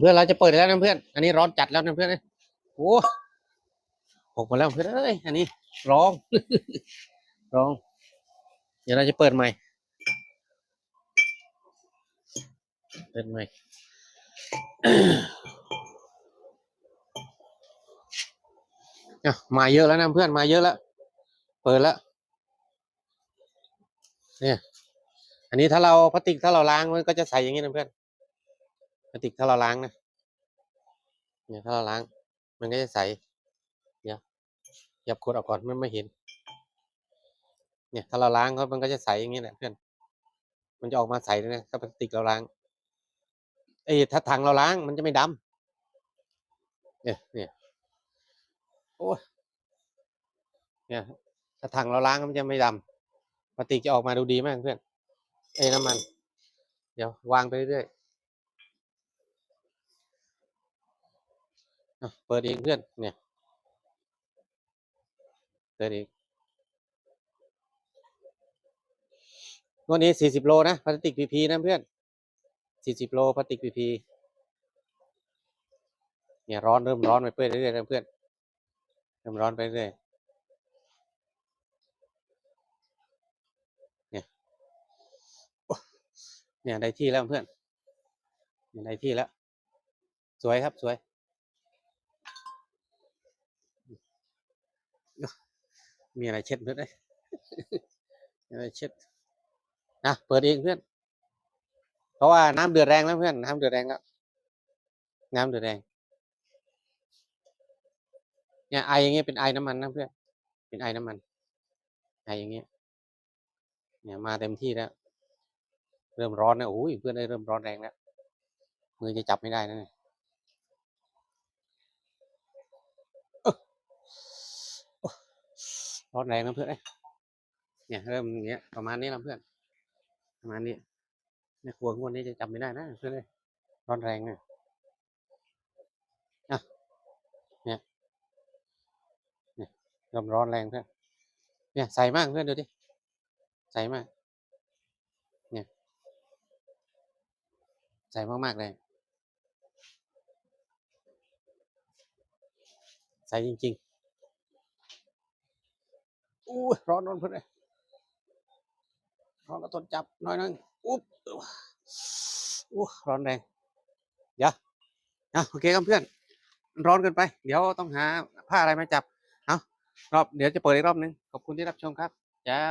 เพื่อนเราจะเปิดแล้วนะเพื่อน อันนี้ร้อนจัดแล้วนะเพื่อนเอ้โอ้หกมาแล้วเพื่อนเอ้ย อันนี้ร้อง ร้อง เดี๋ยวเราจะเปิดใหม่ เปิดใหม่อะมาเยอะแล้วนะเพื่อนมาเยอะแล้ว เปิดแล้วเนี่ย อันนี้ถ้าเราพลาสติกถ้าเราล้างมันก็จะใสอย่างนี้นะเพื่อน พลาสติกถ้าเราล้างนะเนี่ยถ้าเราล้าง มันก็จะใสเดี๋ยวหยับขวดออกก่อนมันไม่เห็น เนี่ยถ้าเราล้างก็มันก็จะใสอย่างนี้แหละเพื่อนมันจะออกมาใสเลยนะถ้าพลาสติกเราล้างเอ้ถ้าถังเราล้างมันจะไม่ดำเนี่ยเนี่ยโอ้ยเนี่ยถ้าถังเราล้างมันจะไม่ดำพลาสติกจะออกมาดูดีมากเพื่อนเอ้น้ำมัน เดี๋ยววางไปเรื่อยๆอะ เปิดเองเพื่อนเนี่ยเปิดองงวดนี้สี่สิบโลนะพลาสติกพีพีนะเพื่อนสี่สิบโลพลาสติกพีพีเนี่ยร้อนเริ่มร้อนไปเรื่อยๆนะเพื่อนเริ่มร้อนไปเรื่อยเนี่ยเนี่ยได้ที่แล้วเพื่อนเนี่ยได้ที่แล้ว สวยครับสวย มีอะไรเช็ดเพื่อนเอ้ยมีอะไรเช็ดนะเปิดเองเพื่อน เพราะว่าน้ำเดือดแรงแล้วเพื่อนน้ำเดือดแรงแล้วน้ำเดือดแรง เนี่ยไออย่างเงี้ยเป็นไอน้ำมันนะเพื่อน เป็นไอน้ำมัน ไออย่างเงี้ย เนี่ยมาเต็มที่แล้ว เริ่มร้อนนะโอ้ยเพื่อนได้เริ่มร้อนแรงแล้วมือจะจับไม่ได้นะเนี่ยเอ้อโอ้ ร้อนแรงนะเพื่อนเนี่ยเริ่มอย่างเงี้ยประมาณนี้แล้วเพื่อน ประมาณนี้ในครัวงวดนี้จะจำไม่ได้นะเพื่อนเลยร้อนแรงเนี่ยอะเนี่ยเนี่ยเริ่มร้อนแรงเพื่อนเนี่ยใส่มากเพื่อนดูดิใส่มากเนี่ยใส่มากๆเลยใส่จริง ๆ อู้ร้อนร้อนเพื่อนเลยร้อนก็ทนจับน้อยนึงอุ๊บอู้ร้อนแรงเดี๋ยวอะโอเคครับเพื่อน ร้อนเกินไป เดี๋ยวต้องหาผ้าอะไรมาจับ เอารอบเดี๋ยวจะเปิดอีกรอบนึง ขอบคุณที่รับชมครับ เจ้า